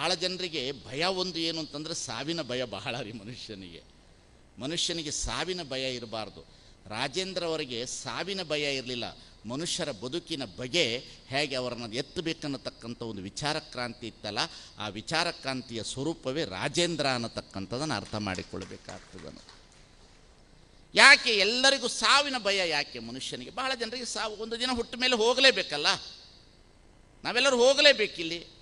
ಬಹಳ ಜನರಿಗೆ ಭಯ ಒಂದು ಏನು ಅಂತಂದರೆ ಸಾವಿನ ಭಯ ಬಹಳ ರೀ ಮನುಷ್ಯನಿಗೆ. ಮನುಷ್ಯನಿಗೆ ಸಾವಿನ ಭಯ ಇರಬಾರ್ದು. ರಾಜೇಂದ್ರ ಅವರಿಗೆ ಸಾವಿನ ಭಯ ಇರಲಿಲ್ಲ. ಮನುಷ್ಯರ ಬದುಕಿನ ಬಗೆ ಹೇಗೆ ಅವರನ್ನು ಎತ್ತಬೇಕನ್ನತಕ್ಕಂಥ ಒಂದು ವಿಚಾರ ಕ್ರಾಂತಿ ಇತ್ತಲ್ಲ, ಆ ವಿಚಾರ ಕ್ರಾಂತಿಯ ಸ್ವರೂಪವೇ ರಾಜೇಂದ್ರ ಅನ್ನತಕ್ಕಂಥದನ್ನು ಅರ್ಥ ಮಾಡಿಕೊಳ್ಬೇಕಾಗ್ತದೆ ಯಾಕೆ ಎಲ್ಲರಿಗೂ ಸಾವಿನ ಭಯ ಯಾಕೆ ಮನುಷ್ಯನಿಗೆ? ಬಹಳ ಜನರಿಗೆ ಸಾವು ಒಂದು ದಿನ ಹುಟ್ಟ ಮೇಲೆ ಹೋಗಲೇಬೇಕಲ್ಲ. ನಾವೆಲ್ಲರೂ ಹೋಗಲೇಬೇಕಿಲ್ಲಿ?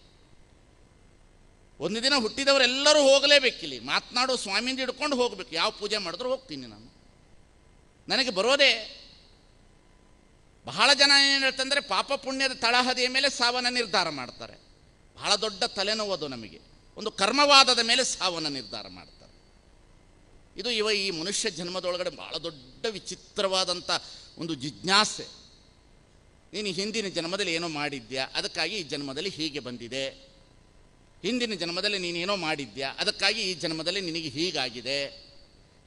ಒಂದು ದಿನ ಹುಟ್ಟಿದವರೆಲ್ಲರೂ ಹೋಗಲೇಬೇಕಿಲ್ಲಿ. ಮಾತನಾಡೋ ಸ್ವಾಮಿಯಿಂದ ಹಿಡ್ಕೊಂಡು ಹೋಗಬೇಕು. ಯಾವ ಪೂಜೆ ಮಾಡಿದ್ರು ಹೋಗ್ತೀನಿ ನಾನು. ನನಗೆ ಬರೋದೇ ಬಹಳ ಜನ ಏನು ಹೇಳ್ತಂದರೆ ಪಾಪ ಪುಣ್ಯದ ತಳಹದಿಯ ಮೇಲೆ ಸಾವನ್ನ ನಿರ್ಧಾರ ಮಾಡ್ತಾರೆ. ಬಹಳ ದೊಡ್ಡ ತಲೆನೋವು ಅದು ನಮಗೆ. ಒಂದು ಕರ್ಮವಾದದ ಮೇಲೆ ಸಾವನ್ನ ನಿರ್ಧಾರ ಮಾಡ್ತಾರೆ. ಇದು ಇವ ಈ ಮನುಷ್ಯ ಜನ್ಮದೊಳಗಡೆ ಬಹಳ ದೊಡ್ಡ ವಿಚಿತ್ರವಾದಂಥ ಒಂದು ಜಿಜ್ಞಾಸೆ. ನೀನು ಹಿಂದಿನ ಜನ್ಮದಲ್ಲಿ ಏನೋ ಮಾಡಿದ್ಯಾ? ಅದಕ್ಕಾಗಿ ಈ ಜನ್ಮದಲ್ಲಿ ಹೀಗೆ ಬಂದಿದೆ. ಹಿಂದಿನ ಜನ್ಮದಲ್ಲಿ ನೀನೇನೋ ಮಾಡಿದ್ಯಾ? ಅದಕ್ಕಾಗಿ ಈ ಜನ್ಮದಲ್ಲಿ ನಿನಗೆ ಹೀಗಾಗಿದೆ.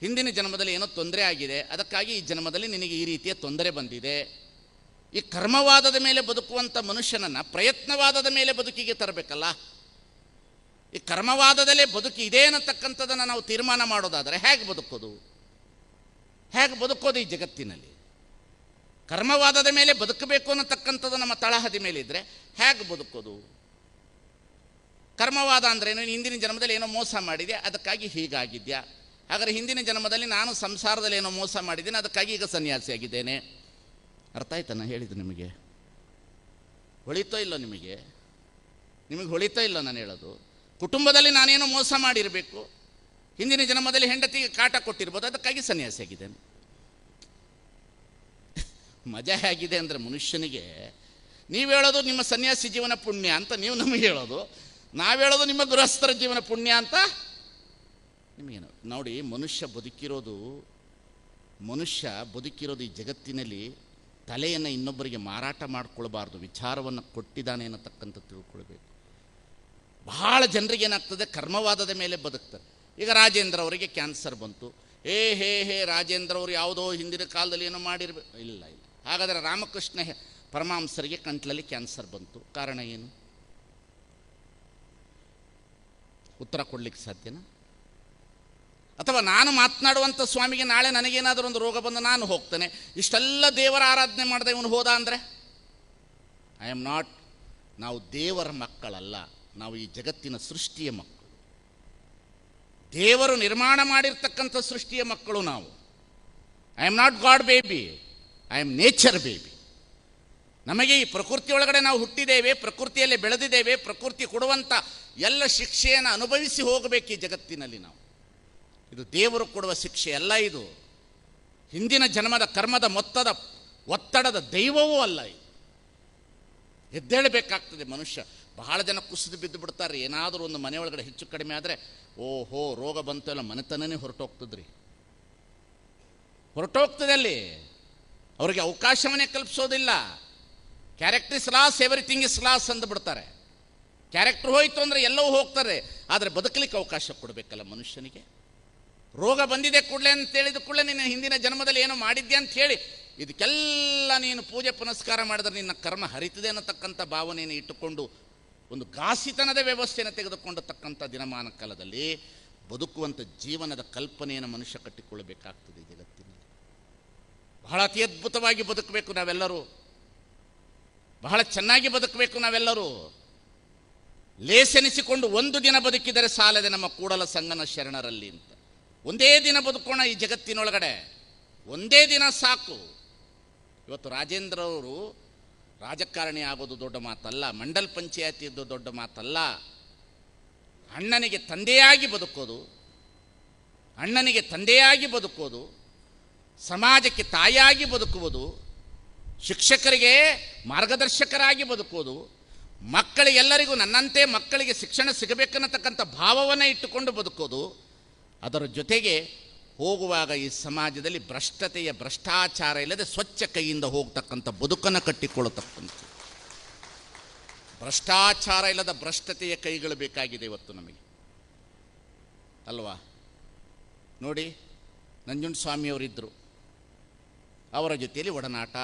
ಹಿಂದಿನ ಜನ್ಮದಲ್ಲಿ ಏನೋ ತೊಂದರೆ ಆಗಿದೆ. ಅದಕ್ಕಾಗಿ ಈ ಜನ್ಮದಲ್ಲಿ ನಿನಗೆ ಈ ರೀತಿಯ ತೊಂದರೆ ಬಂದಿದೆ. ಈ ಕರ್ಮವಾದದ ಮೇಲೆ ಬದುಕುವಂಥ ಮನುಷ್ಯನನ್ನು ಪ್ರಯತ್ನವಾದದ ಮೇಲೆ ಬದುಕಿಗೆ ತರಬೇಕಲ್ಲ? ಈ ಕರ್ಮವಾದದಲ್ಲೇ ಬದುಕಿ ಇದೆ ಅನ್ನತಕ್ಕಂಥದ್ದನ್ನು ನಾವು ತೀರ್ಮಾನ ಮಾಡೋದಾದರೆ ಹೇಗೆ ಬದುಕೋದು? ಹೇಗೆ ಬದುಕೋದು ಈ ಜಗತ್ತಿನಲ್ಲಿ? ಕರ್ಮವಾದದ ಮೇಲೆ ಬದುಕಬೇಕು ಅನ್ನತಕ್ಕಂಥದ್ದು ನಮ್ಮ ತಳಹದಿ ಮೇಲಿದ್ದರೆ ಹೇಗೆ ಬದುಕೋದು? ಕರ್ಮವಾದ ಅಂದ್ರೇನು ಹಿಂದಿನ ಜನ್ಮದಲ್ಲಿ ಏನೋ ಮೋಸ ಮಾಡಿದೆ ಅದಕ್ಕಾಗಿ ಹೀಗಾಗಿದ್ಯಾ? ಹಾಗಾದರೆ ಹಿಂದಿನ ಜನ್ಮದಲ್ಲಿ ನಾನು ಸಂಸಾರದಲ್ಲಿ ಏನೋ ಮೋಸ ಮಾಡಿದ್ದೇನೆ, ಅದಕ್ಕಾಗಿ ಈಗ ಸನ್ಯಾಸಿಯಾಗಿದ್ದೇನೆ ಅರ್ಥ ಆಯ್ತನ ಹೇಳಿದ್ದು ನಿಮಗೆ? ಹೊಳಿತೋ ಇಲ್ಲೋ ನಿಮಗೆ? ನಿಮಗೆ ಹೊಳಿತೋ ಇಲ್ಲ ನಾನು ಹೇಳೋದು? ಕುಟುಂಬದಲ್ಲಿ ನಾನೇನೋ ಮೋಸ ಮಾಡಿರಬೇಕು. ಹಿಂದಿನ ಜನ್ಮದಲ್ಲಿ ಹೆಂಡತಿಗೆ ಕಾಟ ಕೊಟ್ಟಿರ್ಬೋದು, ಅದಕ್ಕಾಗಿ ಸನ್ಯಾಸಿಯಾಗಿದ್ದೇನೆ ಮಜಾ ಹೇಗಿದೆ ಅಂದರೆ ಮನುಷ್ಯನಿಗೆ, ನೀವು ಹೇಳೋದು ನಿಮ್ಮ ಸನ್ಯಾಸಿ ಜೀವನ ಪುಣ್ಯ ಅಂತ ನೀವು ನಮಗೆ ಹೇಳೋದು. ನಾವು ಹೇಳೋದು ನಿಮ್ಮ ಗೃಹಸ್ಥರ ಜೀವನ ಪುಣ್ಯ ಅಂತ? ನಿಮಗೇನು? ನೋಡಿ, ಮನುಷ್ಯ ಬದುಕಿರೋದು ಮನುಷ್ಯ ಬದುಕಿರೋದು ಈ ಜಗತ್ತಿನಲ್ಲಿ ತಲೆಯನ್ನು ಇನ್ನೊಬ್ಬರಿಗೆ ಮಾರಾಟ ಮಾಡಿಕೊಳ್ಬಾರ್ದು, ವಿಚಾರವನ್ನು ಕೊಟ್ಟಿದ್ದಾನೆ ಅನ್ನತಕ್ಕಂಥ ತಿಳ್ಕೊಳ್ಬೇಕು. ಬಹಳ ಜನರಿಗೆ ಏನಾಗ್ತದೆ? ಕರ್ಮವಾದದ ಮೇಲೆ ಬದುಕ್ತಾರೆ. ಈಗ ರಾಜೇಂದ್ರ ಅವರಿಗೆ ಕ್ಯಾನ್ಸರ್ ಬಂತು. ಏ ಹೇ ಹೇ, ರಾಜೇಂದ್ರ ಅವರು ಯಾವುದೋ ಹಿಂದಿನ ಕಾಲದಲ್ಲಿ ಏನೋ ಮಾಡಿರ್ಬೇಕು ಇಲ್ಲ ಇಲ್ಲ. ಹಾಗಾದರೆ ರಾಮಕೃಷ್ಣ ಪರಮಾಂಸರಿಗೆ ಕಂಟ್ಲಲ್ಲಿ ಕ್ಯಾನ್ಸರ್ ಬಂತು. ಕಾರಣ ಏನು? ಉತ್ತರ ಕೊಡ್ಲಿಕ್ಕೆ ಸಾಧ್ಯನಾ? ಅಥವಾ ನಾನು ಮಾತನಾಡುವಂಥ ಸ್ವಾಮಿಗೆ ನಾಳೆ ನನಗೇನಾದರೂ ಒಂದು ರೋಗ ಬಂದು ನಾನು ಹೋಗ್ತೇನೆ. ಇಷ್ಟೆಲ್ಲ ದೇವರ ಆರಾಧನೆ ಮಾಡದೆ ಇವನು ಹೋದ ಅಂದರೆ? ಐ ಆಮ್ ನಾಟ್ ನಾವು ದೇವರ ಮಕ್ಕಳಲ್ಲ, ನಾವು ಈ ಜಗತ್ತಿನ ಸೃಷ್ಟಿಯ ಮಕ್ಕಳು. ದೇವರು ನಿರ್ಮಾಣ ಮಾಡಿರ್ತಕ್ಕಂಥ ಸೃಷ್ಟಿಯ ಮಕ್ಕಳು ನಾವು. I am not God baby I am nature baby ನಮಗೆ ಈ ಪ್ರಕೃತಿಯೊಳಗಡೆ ನಾವು ಹುಟ್ಟಿದ್ದೇವೆ, ಪ್ರಕೃತಿಯಲ್ಲಿ ಬೆಳೆದಿದ್ದೇವೆ, ಪ್ರಕೃತಿ ಕೊಡುವಂಥ ಎಲ್ಲ ಶಿಕ್ಷೆಯನ್ನು ಅನುಭವಿಸಿ ಹೋಗಬೇಕು ಈ ಜಗತ್ತಿನಲ್ಲಿ ನಾವು. ಇದು ದೇವರು ಕೊಡುವ ಶಿಕ್ಷೆ ಅಲ್ಲ ಇದು. ಹಿಂದಿನ ಜನ್ಮದ ಕರ್ಮದ ಮೊತ್ತದ ಒತ್ತಡದ ದೈವವೂ ಅಲ್ಲ ಇದು. ಎದ್ದೇಳಬೇಕಾಗ್ತದೆ ಮನುಷ್ಯ. ಬಹಳ ಜನ ಕುಸಿದು ಬಿದ್ದು ಬಿಡ್ತಾರೆ. ಏನಾದರೂ ಒಂದು ಮನೆಯೊಳಗಡೆ ಹೆಚ್ಚು ಕಡಿಮೆ ಆದರೆ, ಓಹೋ, ರೋಗ ಬಂತು ಎಲ್ಲ ಮನೆತನನೇ ಹೊರಟೋಗ್ತದ್ರಿ. ಹೊರಟೋಗ್ತದೆ ಅಲ್ಲಿ. ಅವರಿಗೆ ಅವಕಾಶವನ್ನೇ ಕಲ್ಪಿಸೋದಿಲ್ಲ. Character is lost everything is lost ಅಂದ್ಬಿಡ್ತಾರೆ character ಹೋಯಿತು ಅಂದರೆ ಎಲ್ಲವೂ ಹೋಗ್ತಾರೆ ಆದರೆ ಬದುಕಲಿಕ್ಕೆ ಅವಕಾಶ ಕೊಡಬೇಕಲ್ಲ ಮನುಷ್ಯನಿಗೆ? ರೋಗ ಬಂದಿದೆ ಕೂಡಲೇ ಅಂತ ಹೇಳಿದ ಕೂಡಲೇ ನಿನ್ನ ಹಿಂದಿನ ಜನ್ಮದಲ್ಲಿ ಏನೋ ಮಾಡಿದ್ಯಾ ಅಂತ ಹೇಳಿ, ಇದಕ್ಕೆಲ್ಲ ನೀನು ಪೂಜೆ ಪುನಸ್ಕಾರ ಮಾಡಿದ್ರೆ ನಿನ್ನ ಕರ್ಮ ಹರಿತದೆ ಅನ್ನತಕ್ಕಂಥ ಭಾವನೆಯನ್ನು ಇಟ್ಟುಕೊಂಡು ಒಂದು ಗಾಸಿತನದ ವ್ಯವಸ್ಥೆಯನ್ನು ತೆಗೆದುಕೊಂಡತಕ್ಕಂಥ ದಿನಮಾನ ಕಾಲದಲ್ಲಿ ಬದುಕುವಂಥ ಜೀವನದ ಕಲ್ಪನೆಯನ್ನು ಮನುಷ್ಯ ಕಟ್ಟಿಕೊಳ್ಳಬೇಕಾಗ್ತದೆ ಜಗತ್ತಿನಲ್ಲಿ. ಬಹಳ ಅತಿ ಅದ್ಭುತವಾಗಿ ಬದುಕಬೇಕು ನಾವೆಲ್ಲರೂ. ಬಹಳ ಚೆನ್ನಾಗಿ ಬದುಕಬೇಕು ನಾವೆಲ್ಲರೂ. ಲೇಸೆನಿಸಿಕೊಂಡು ಒಂದು ದಿನ ಬದುಕಿದರೆ ಸಾಲದೆ ನಮ್ಮ ಕೂಡಲ ಸಂಗನ ಶರಣರಲ್ಲಿ ಅಂತ. ಒಂದೇ ದಿನ ಬದುಕೋಣ ಈ ಜಗತ್ತಿನೊಳಗಡೆ. ಒಂದೇ ದಿನ ಸಾಕು. ಇವತ್ತು ರಾಜೇಂದ್ರ ಅವರು ರಾಜಕಾರಣಿ ಆಗೋದು ದೊಡ್ಡ ಮಾತಲ್ಲ, ಮಂಡಲ್ ಪಂಚಾಯತಿ ಇದ್ದು ದೊಡ್ಡ ಮಾತಲ್ಲ. ಅಣ್ಣನಿಗೆ ತಂದೆಯಾಗಿ ಬದುಕೋದು, ಅಣ್ಣನಿಗೆ ತಂದೆಯಾಗಿ ಬದುಕೋದು, ಸಮಾಜಕ್ಕೆ ತಾಯಿಯಾಗಿ ಬದುಕುವುದು ಶಿಕ್ಷಕರಿಗೆ ಮಾರ್ಗದರ್ಶಕರಾಗಿ ಬದುಕೋದು ಮಕ್ಕಳಿಗೆಲ್ಲರಿಗೂ ನನ್ನಂತೆ ಮಕ್ಕಳಿಗೆ ಶಿಕ್ಷಣ ಸಿಗಬೇಕನ್ನತಕ್ಕಂಥ ಭಾವವನ್ನು ಇಟ್ಟುಕೊಂಡು ಬದುಕೋದು ಅದರ ಜೊತೆಗೆ ಹೋಗುವಾಗ ಈ ಸಮಾಜದಲ್ಲಿ ಭ್ರಷ್ಟತೆಯ ಭ್ರಷ್ಟಾಚಾರ ಇಲ್ಲದೆ ಸ್ವಚ್ಛ ಕೈಯಿಂದ ಹೋಗ್ತಕ್ಕಂಥ ಬದುಕನ್ನು ಕಟ್ಟಿಕೊಳ್ಳತಕ್ಕಂಥ ಭ್ರಷ್ಟಾಚಾರ ಇಲ್ಲದ ಭ್ರಷ್ಟತೆಯ ಕೈಗಳು ಬೇಕಾಗಿದೆ ಇವತ್ತು ನಮಗೆ. ಅಲ್ವಾ? ನೋಡಿ, ನಂಜುಂಡ ಸ್ವಾಮಿಯವರಿದ್ದರು ಅವರ ಜೊತೆಯಲ್ಲಿ ಒಡನಾಟ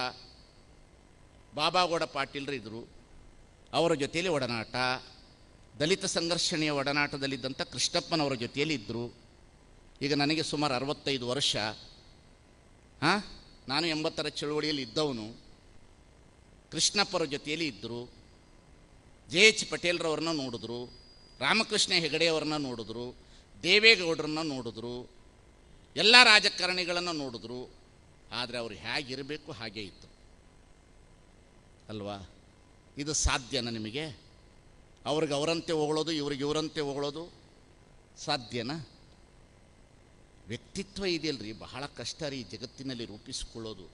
ಬಾಬಾಗೌಡ ಪಾಟೀಲ್ರು ಇದ್ದರು ಅವರ ಜೊತೆಯಲ್ಲಿ ಒಡನಾಟ, ದಲಿತ ಸಂಘರ್ಷಣೆಯ ಒಡನಾಟದಲ್ಲಿದ್ದಂಥ ಕೃಷ್ಣಪ್ಪನವರ ಜೊತೆಯಲ್ಲಿ ಇದ್ದರು ಈಗ ನನಗೆ ಸುಮಾರು ಅರವತ್ತೈದು ವರ್ಷ. ಹಾಂ? ನಾನು ಎಂಬತ್ತರ ಚಳುವಳಿಯಲ್ಲಿ ಇದ್ದವನು. ಕೃಷ್ಣಪ್ಪರ ಜೊತೆಯಲ್ಲಿ ಇದ್ದರು ಜೆ ಎಚ್ ಪಟೇಲ್ರವ್ರನ್ನ ನೋಡಿದ್ರು. ರಾಮಕೃಷ್ಣ ಹೆಗಡೆಯವ್ರನ್ನ ನೋಡಿದ್ರು. ದೇವೇಗೌಡರನ್ನ ನೋಡಿದ್ರು. ಎಲ್ಲ ರಾಜಕಾರಣಿಗಳನ್ನು ನೋಡಿದ್ರು. ಆದರೆ ಅವರು ಹೇಗಿರಬೇಕು ಹಾಗೇ ಇತ್ತು. ಅಲ್ವಾ? ಇದು ಸಾಧ್ಯನಾ ನಿಮಗೆ? ಅವ್ರಿಗೆ ಅವರಂತೆ ಹೊಗಳೋದು, ಇವ್ರಿಗೆ ಇವರಂತೆ ಹೊಗಳೋದು ಸಾಧ್ಯನಾ? ವ್ಯಕ್ತಿತ್ವ ಇದೆಯಲ್ರಿ, ಬಹಳ ಕಷ್ಟ ರೀ ಜಗತ್ತಿನಲ್ಲಿ ರೂಪಿಸಿಕೊಳ್ಳೋದು.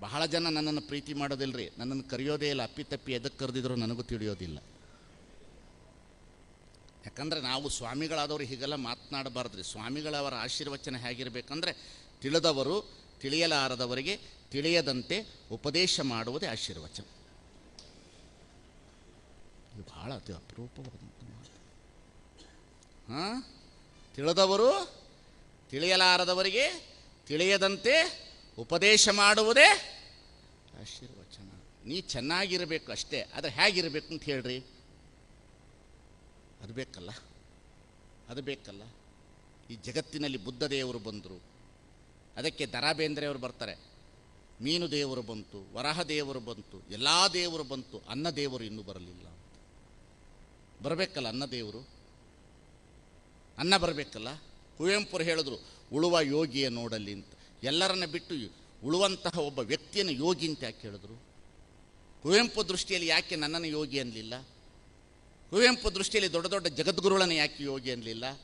ಬಹಳ ಜನ ನನ್ನನ್ನು ಪ್ರೀತಿ ಮಾಡೋದಿಲ್ರಿ, ನನ್ನನ್ನು ಕರೆಯೋದೇ ಇಲ್ಲ ಅಪ್ಪಿತಪ್ಪಿ ಎದಕ್ಕೆ ಕರೆದಿದ್ರು ನನಗೂ ತಿಳಿಯೋದಿಲ್ಲ. ಯಾಕಂದರೆ ನಾವು ಸ್ವಾಮಿಗಳಾದವರು ಹೀಗೆಲ್ಲ ಮಾತನಾಡಬಾರ್ದ್ರಿ, ಸ್ವಾಮಿಗಳವರ ಆಶೀರ್ವಚನ ಹೇಗಿರಬೇಕಂದ್ರೆ ತಿಳಿದವರು, ತಿಳಿಯಲಾರದವರಿಗೆ ತಿಳಿಯದಂತೆ ಉಪದೇಶ ಮಾಡುವುದೇ ಆಶೀರ್ವಚನ. ಇದು ಬಹಳ ಅತಿ ಅಪರೂಪವಾದಂಥ ಮಾತು. ಹಾಂ? ತಿಳಿದವರು ತಿಳಿಯಲಾರದವರಿಗೆ ತಿಳಿಯದಂತೆ ಉಪದೇಶ ಮಾಡುವುದೇ ಆಶೀರ್ವಚನ. ನೀ ಚೆನ್ನಾಗಿರಬೇಕು ಅಷ್ಟೇ, ಆದರೆ ಹೇಗಿರಬೇಕು ಅಂತ ಹೇಳ್ರಿ. ಅದು ಬೇಕಲ್ಲ ಅದು ಬೇಕಲ್ಲ. ಈ ಜಗತ್ತಿನಲ್ಲಿ ಬುದ್ಧ ದೇವರು ಬಂದರು, ಅದಕ್ಕೆ ದರಾ ಬೇಂದ್ರೆಯವರು ಬರ್ತಾರೆ. ಮೀನು ದೇವರು ಬಂತು, ವರಹ ದೇವರು ಬಂತು, ಎಲ್ಲ ದೇವರು ಬಂತು, ಅನ್ನ ದೇವರು ಇನ್ನೂ ಬರಲಿಲ್ಲ. ಬರಬೇಕಲ್ಲ ಅನ್ನ ದೇವರು? ಅನ್ನ ಬರಬೇಕಲ್ಲ? ಕುವೆಂಪುರು ಹೇಳಿದ್ರು, ಉಳುವ ಯೋಗಿಯ ನೋಡಲಿ ಅಂತ. ಎಲ್ಲರನ್ನ ಬಿಟ್ಟು ಉಳುವಂತಹ ಒಬ್ಬ ವ್ಯಕ್ತಿಯನ್ನು ಯೋಗಿ ಅಂತ ಯಾಕೆ ಹೇಳಿದ್ರು? ಕುವೆಂಪು ದೃಷ್ಟಿಯಲ್ಲಿ ಯಾಕೆ ನನ್ನನ್ನು ಯೋಗಿ ಅನ್ನಲಿಲ್ಲ ಕುವೆಂಪು ದೃಷ್ಟಿಯಲ್ಲಿ ದೊಡ್ಡ ದೊಡ್ಡ ಜಗದ್ಗುರುಗಳನ್ನು ಯಾಕೆ ಯೋಗಿ ಅನ್ನಲಿಲ್ಲ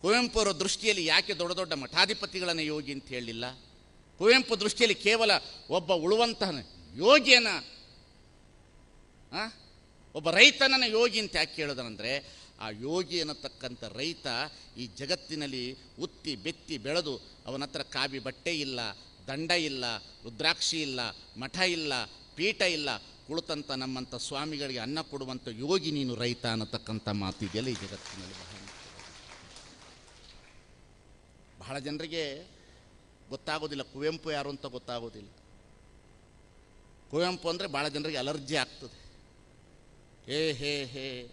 ಕುವೆಂಪು ಅವರ ದೃಷ್ಟಿಯಲ್ಲಿ ಯಾಕೆ ದೊಡ್ಡ ದೊಡ್ಡ ಮಠಾಧಿಪತಿಗಳನ್ನು ಯೋಗಿ ಅಂತ ಹೇಳಲಿಲ್ಲ ಕುವೆಂಪು ದೃಷ್ಟಿಯಲ್ಲಿ ಕೇವಲ ಒಬ್ಬ ಉಳುವಂತಹ ಯೋಗಿಯನ? ಒಬ್ಬ ರೈತನನ್ನು ಯೋಗಿ ಅಂತ ಯಾಕೆ ಕೇಳೋದನಂದರೆ ಆ ಯೋಗಿ ಅನ್ನತಕ್ಕಂಥ ರೈತ ಈ ಜಗತ್ತಿನಲ್ಲಿ ಉತ್ತಿ ಬೆತ್ತಿ ಬೆಳೆದು ಅವನ ಹತ್ರ ಕಾವಿ ಬಟ್ಟೆ ಇಲ್ಲ, ದಂಡ ಇಲ್ಲ, ರುದ್ರಾಕ್ಷಿ ಇಲ್ಲ, ಮಠ ಇಲ್ಲ, ಪೀಠ ಇಲ್ಲ ಕುಳಿತಂಥ ನಮ್ಮಂಥ ಸ್ವಾಮಿಗಳಿಗೆ ಅನ್ನ ಕೊಡುವಂಥ ಯೋಗಿ ನೀನು ರೈತ ಅನ್ನತಕ್ಕಂಥ ಮಾತಿದೆಯಲ್ಲ ಈ ಜಗತ್ತಿನಲ್ಲಿ ಬಹಳ ಬಹಳ ಜನರಿಗೆ ಗೊತ್ತಾಗೋದಿಲ್ಲ. ಕುವೆಂಪು ಯಾರು ಅಂತ ಗೊತ್ತಾಗೋದಿಲ್ಲ. ಕುವೆಂಪು ಅಂದರೆ ಭಾಳ ಜನರಿಗೆ ಅಲರ್ಜಿ ಆಗ್ತದೆ. ಹೇ ಹೇ ಹೇ.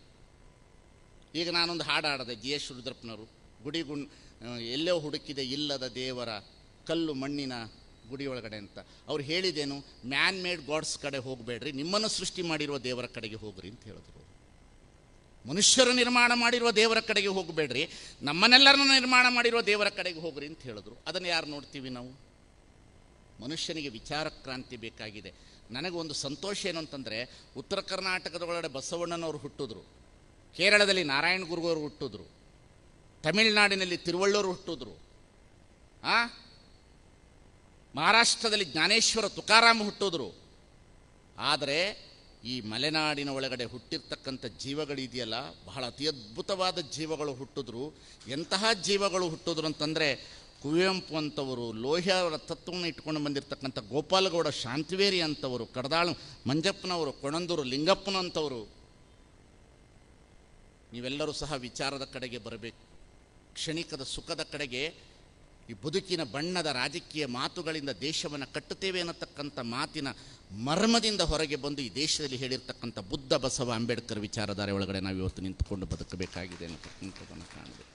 ಈಗ ನಾನೊಂದು ಹಾಡು ಹಾಡಿದೆ, ಜಿ ಎಸ್ ರುದ್ರಪ್ಪನವರು. ಗುಡಿ ಗುಣ್ ಎಲ್ಲೋ ಹುಡುಕಿದೆ ಇಲ್ಲದ ದೇವರ ಕಲ್ಲು ಮಣ್ಣಿನ ಗುಡಿ ಒಳಗಡೆ ಅಂತ. ಅವ್ರು ಹೇಳಿದೇನು, ಮ್ಯಾನ್ ಮೇಡ್ ಗಾಡ್ಸ್ ಕಡೆ ಹೋಗಬೇಡ್ರಿ, ನಿಮ್ಮನ್ನು ಸೃಷ್ಟಿ ಮಾಡಿರುವ ದೇವರ ಕಡೆಗೆ ಹೋಗ್ರಿ ಅಂತ ಹೇಳಿದ್ರು ಮನುಷ್ಯರು ನಿರ್ಮಾಣ ಮಾಡಿರುವ ದೇವರ ಕಡೆಗೆ ಹೋಗಬೇಡ್ರಿ. ನಮ್ಮನ್ನೆಲ್ಲರನ್ನು ನಿರ್ಮಾಣ ಮಾಡಿರುವ ದೇವರ ಕಡೆಗೆ ಹೋಗ್ರಿ ಅಂತ ಹೇಳಿದ್ರು. ಅದನ್ನು ಯಾರು ನೋಡ್ತೀವಿ ನಾವು? ಮನುಷ್ಯನಿಗೆ ವಿಚಾರ ಕ್ರಾಂತಿ ಬೇಕಾಗಿದೆ. ನನಗೆ ಒಂದು ಸಂತೋಷ ಏನು ಅಂತಂದರೆ, ಉತ್ತರ ಕರ್ನಾಟಕದ ಒಳಗಡೆ ಬಸವಣ್ಣನವರು ಹುಟ್ಟಿದ್ರು. ಕೇರಳದಲ್ಲಿ ನಾರಾಯಣ ಗುರುವರು ಹುಟ್ಟಿದ್ರು. ತಮಿಳುನಾಡಿನಲ್ಲಿ ತಿರುವಳ್ಳೂರು ಹುಟ್ಟಿದ್ರು. ಆ? ಮಹಾರಾಷ್ಟ್ರದಲ್ಲಿ ಜ್ಞಾನೇಶ್ವರ ತುಕಾರಾಮ್ ಹುಟ್ಟಿದ್ರು. ಆದರೆ ಈ ಮಲೆನಾಡಿನ ಒಳಗಡೆ ಹುಟ್ಟಿರ್ತಕ್ಕಂಥ ಜೀವಗಳಿದೆಯಲ್ಲ ಬಹಳ ಅತಿ ಅದ್ಭುತವಾದ ಜೀವಗಳು ಹುಟ್ಟಿದ್ರು. ಎಂತಹ ಜೀವಗಳು ಹುಟ್ಟಿದ್ರು ಅಂತಂದರೆ, ಕುವೆಂಪು ಅಂಥವರು ಲೋಹ್ಯವರ ತತ್ವವನ್ನು ಇಟ್ಕೊಂಡು ಬಂದಿರತಕ್ಕಂಥ ಗೋಪಾಲಗೌಡ ಶಾಂತಿವೇರಿ ಅಂತವರು, ಕಡದಾಳು ಮಂಜಪ್ಪನವರು, ಕೊಣಂದೂರು ಲಿಂಗಪ್ಪನಂಥವರು ನೀವೆಲ್ಲರೂ ಸಹ ವಿಚಾರದ ಕಡೆಗೆ ಬರಬೇಕು. ಕ್ಷಣಿಕದ ಸುಖದ ಕಡೆಗೆ ಈ ಬದುಕಿನ ಬಣ್ಣದ ರಾಜಕೀಯ ಮಾತುಗಳಿಂದ ದೇಶವನ್ನು ಕಟ್ಟುತ್ತೇವೆ ಅನ್ನತಕ್ಕಂಥ ಮಾತಿನ ಮರ್ಮದಿಂದ ಹೊರಗೆ ಬಂದು ಈ ದೇಶದಲ್ಲಿ ಹೇಳಿರ್ತಕ್ಕಂಥ ಬುದ್ಧ, ಬಸವ, ಅಂಬೇಡ್ಕರ್ ವಿಚಾರಧಾರೆ ಒಳಗಡೆ ನಾವು ಇವತ್ತು ನಿಂತುಕೊಂಡು ಬದುಕಬೇಕಾಗಿದೆ ಅನ್ನತಕ್ಕಂಥದ್ದನ್ನು ಕಾಣಬೇಕು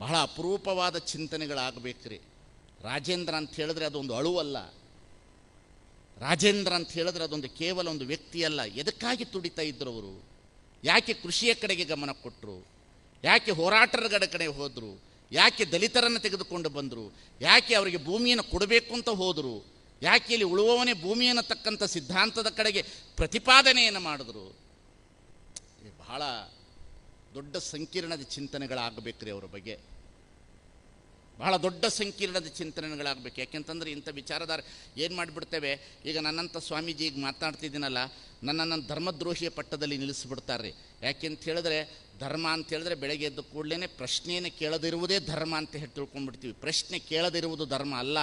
ಬಹಳ ಅಪರೂಪವಾದ ಚಿಂತನೆಗಳಾಗಬೇಕ್ರಿ. ರಾಜೇಂದ್ರ ಅಂತ ಹೇಳಿದ್ರೆ ಅದೊಂದು ಅಳುವಲ್ಲ ರಾಜೇಂದ್ರ ಅಂತ ಹೇಳಿದ್ರೆ ಅದೊಂದು ಕೇವಲ ಒಂದು ವ್ಯಕ್ತಿಯಲ್ಲ ಎದಕ್ಕಾಗಿ ತುಡಿತಾ ಇದ್ದರು ಅವರು? ಯಾಕೆ ಕೃಷಿಯ ಕಡೆಗೆ ಗಮನ ಕೊಟ್ಟರು ಯಾಕೆ ಹೋರಾಟಗಳ ಕಡೆ ಹೋದರು? ಯಾಕೆ ದಲಿತರನ್ನು ತೆಗೆದುಕೊಂಡು ಬಂದರು? ಯಾಕೆ ಅವರಿಗೆ ಭೂಮಿಯನ್ನು ಕೊಡಬೇಕು ಅಂತ ಹೋದರು? ಯಾಕೆ ಇಲ್ಲಿ ಉಳುವವನೇ ಭೂಮಿಯನ್ನು ತಕ್ಕಂಥ ಸಿದ್ಧಾಂತದ ಕಡೆಗೆ ಪ್ರತಿಪಾದನೆಯನ್ನು ಮಾಡಿದ್ರು? ಬಹಳ ದೊಡ್ಡ ಸಂಕೀರ್ಣದ ಚಿಂತನೆಗಳಾಗಬೇಕ್ರಿ ಅವರ ಬಗ್ಗೆ. ಬಹಳ ದೊಡ್ಡ ಸಂಕೀರ್ಣದ ಚಿಂತನೆಗಳಾಗಬೇಕು. ಯಾಕೆಂತಂದರೆ ಇಂಥ ವಿಚಾರಧಾರ ಏನು ಮಾಡಿಬಿಡ್ತೇವೆ? ಈಗ ನನ್ನಂಥ ಸ್ವಾಮೀಜಿ ಈಗ ಮಾತನಾಡ್ತಿದ್ದೀನಲ್ಲ, ನನ್ನನ್ನು ಧರ್ಮದ್ರೋಹಿಯ ಪಟ್ಟದಲ್ಲಿ ನಿಲ್ಲಿಸ್ಬಿಡ್ತಾರೆ ಯಾಕೆ ಅಂತ ಹೇಳಿದ್ರೆ, ಧರ್ಮ ಅಂತ ಹೇಳಿದ್ರೆ ಬೆಳಗ್ಗೆ ಎದ್ದ ಕೂಡಲೇ ಪ್ರಶ್ನೆಯನ್ನು ಕೇಳದಿರುವುದೇ ಧರ್ಮ ಅಂತ ಹೇಳಿ ತಿಳ್ಕೊಂಡ್ಬಿಡ್ತೀವಿ. ಪ್ರಶ್ನೆ ಕೇಳದಿರುವುದು ಧರ್ಮ ಅಲ್ಲ.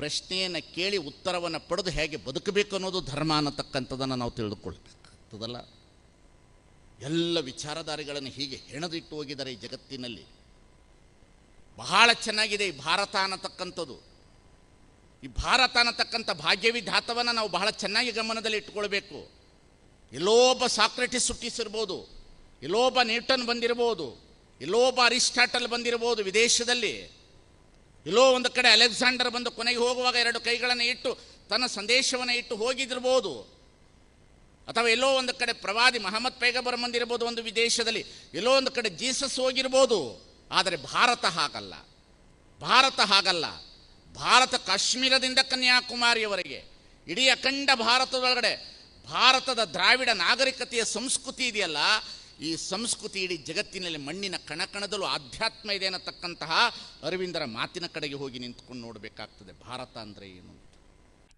ಪ್ರಶ್ನೆಯನ್ನು ಕೇಳಿ ಉತ್ತರವನ್ನು ಪಡೆದು ಹೇಗೆ ಬದುಕಬೇಕು ಅನ್ನೋದು ಧರ್ಮ ಅನ್ನತಕ್ಕಂಥದ್ದನ್ನು ನಾವು ತಿಳಿದುಕೊಳ್ಬೇಕಾಗ್ತದಲ್ಲ? ಎಲ್ಲ ವಿಚಾರಧಾರಿಗಳನ್ನು ಹೀಗೆ ಹೆಣದಿಟ್ಟು ಹೋಗಿದ್ದಾರೆ ಈ ಜಗತ್ತಿನಲ್ಲಿ. ಬಹಳ ಚೆನ್ನಾಗಿದೆ ಈ ಭಾರತ ಅನ್ನತಕ್ಕಂಥದ್ದು. ಈ ಭಾರತ ಅನ್ನತಕ್ಕಂಥ ಭಾಗ್ಯವಿಧಾತವನ್ನು ನಾವು ಬಹಳ ಚೆನ್ನಾಗಿ ಗಮನದಲ್ಲಿ ಇಟ್ಕೊಳ್ಬೇಕು. ಎಲ್ಲೋ ಒಬ್ಬ ಸಾಕ್ರೆಟಿಸ್ ಹುಟ್ಟಿಸಿರ್ಬೋದು ಎಲ್ಲೋ ಒಬ್ಬ ನ್ಯೂಟನ್ ಬಂದಿರ್ಬೋದು ಎಲ್ಲೋ ಒಬ್ಬ ಅರಿಸ್ಟಾಟಲ್ ಬಂದಿರ್ಬೋದು ವಿದೇಶದಲ್ಲಿ. ಎಲ್ಲೋ ಒಂದು ಕಡೆ ಅಲೆಕ್ಸಾಂಡರ್ ಬಂದು ಕೊನೆಗೆ ಹೋಗುವಾಗ ಎರಡು ಕೈಗಳನ್ನು ಇಟ್ಟು ತನ್ನ ಸಂದೇಶವನ್ನು ಇಟ್ಟು ಹೋಗಿದಿರ್ಬೋದು ಅಥವಾ ಎಲ್ಲೋ ಒಂದು ಕಡೆ ಪ್ರವಾದಿ ಮಹಮ್ಮದ್ ಪೈಗಬರ್ ಬಂದಿರ್ಬೋದು ಒಂದು ವಿದೇಶದಲ್ಲಿ ಎಲ್ಲೋ ಒಂದು ಕಡೆ ಜೀಸಸ್ ಹೋಗಿರ್ಬೋದು. ಆದರೆ ಭಾರತ ಹಾಗಲ್ಲ. ಭಾರತ ಹಾಗಲ್ಲ. ಭಾರತ ಕಾಶ್ಮೀರದಿಂದ ಕನ್ಯಾಕುಮಾರಿಯವರೆಗೆ, ಇಡೀ ಅಖಂಡ ಭಾರತದೊಳಗಡೆ ಭಾರತದ ದ್ರಾವಿಡ ನಾಗರಿಕತೆಯ ಸಂಸ್ಕೃತಿ ಇದೆಯಲ್ಲ, ಈ ಸಂಸ್ಕೃತಿ ಇಡೀ ಜಗತ್ತಿನಲ್ಲಿ ಮಣ್ಣಿನ ಕಣಕಣದಲ್ಲೂ ಆಧ್ಯಾತ್ಮ ಇದೆ ಅನ್ನತಕ್ಕಂತಹ ಅರವಿಂದರ ಮಾತಿನ ಕಡೆಗೆ ಹೋಗಿ ನಿಂತ್ಕೊಂಡು ನೋಡಬೇಕಾಗ್ತದೆ. ಭಾರತ ಅಂದರೆ ಏನು?